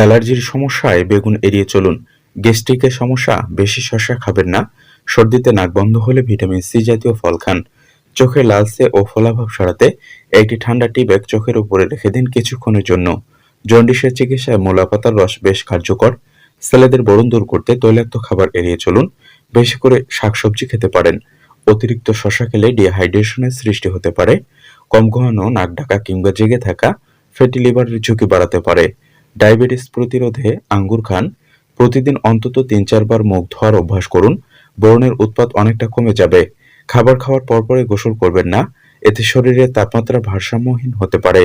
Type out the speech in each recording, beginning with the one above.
অ্যালার্জির সমস্যায় বেগুন এড়িয়ে চলুন। গ্যাস্ট্রিকের সমস্যা, বেশি শসা খাবেন না। সর্দিতে নাক বন্ধ হলে ভিটামিন সি জাতীয় ফল খান। চোখে লালচে ও ফলাভাব সরাতে একটি ঠান্ডা টি ব্যাগ চোখের উপরে রেখে দিন কিছুক্ষণের জন্য। জন্ডিসের চিকিৎসায় মূলা পাতার রস বেশ কার্যকর। ছেলেদের বরণ দূর করতে তৈলাক্ত খাবার এড়িয়ে চলুন। বেশি করে শাকসবজি খেতে পারেন। অতিরিক্ত শশা খেলে ডিহাইড্রেশনের সৃষ্টি হতে পারে। কম ঘুমানো নাক ডাকা কিংবা জেগে থাকা ফ্যাটি লিভারের ঝুঁকি বাড়াতে পারে। ডায়াবেটিস প্রতিরোধে আঙ্গুর খান। প্রতিদিন অন্তত তিন চারবার মুখ ধোয়ার অভ্যাস করুন। ব্রণের উৎপাত অনেকটা কমে যাবে। খাবার খাওয়ার পরপরই গোসল করবেন না। এতে শরীরের তাপমাত্রা ভারসাম্যহীন হতে পারে।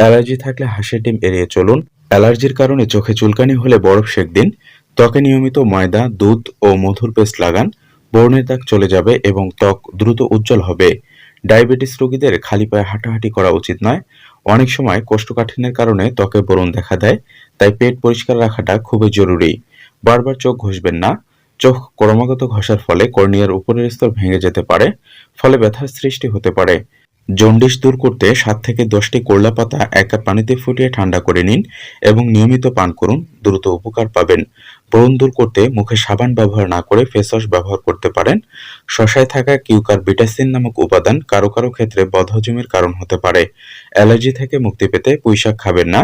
অ্যালার্জি থাকলে হাঁসের ডিম এড়িয়ে চলুন। অ্যালার্জির কারণে চোখে চুলকানি হলে বরফ সেক দিন। ত্বকে নিয়মিত ময়দা, দুধ ও মধুর পেস্ট লাগান। ব্রণের দাগ চলে যাবে এবং ত্বক দ্রুত উজ্জ্বল হবে। ডায়াবেটিস রোগীদের খালি পায়ে হাঁটাহাঁটি করা উচিত নয়। অনেক সময় কোষ্ঠকাঠিন্যের কারণে ত্বকে বরণ দেখা দেয়, তাই পেট পরিষ্কার রাখাটা খুবই জরুরি। বারবার চোখ ঘষবেন না। চোখ ক্রমাগত ঘষার ফলে কর্নিয়ার উপরের স্তর ভেঙে যেতে পারে, ফলে ব্যথার সৃষ্টি হতে পারে। জন্ডিস দূর করতে সাত থেকে দশটি করলা পাতা এক কাপ পানিতে ফুটিয়ে ঠান্ডা করে নিন এবং নিয়মিত পান করুন, দ্রুত উপকার পাবেন। ব্রণ দূর করতে মুখে সাবান ব্যবহার না করে ফেস ওয়াশ ব্যবহার করতে পারেন। শশায় থাকা কিউকার বিটাসিন নামক উপাদান কারও কারও ক্ষেত্রে বদহজমের কারণ হতে পারে। অ্যালার্জি থেকে মুক্তি পেতে পুঁইশাক খাবেন না।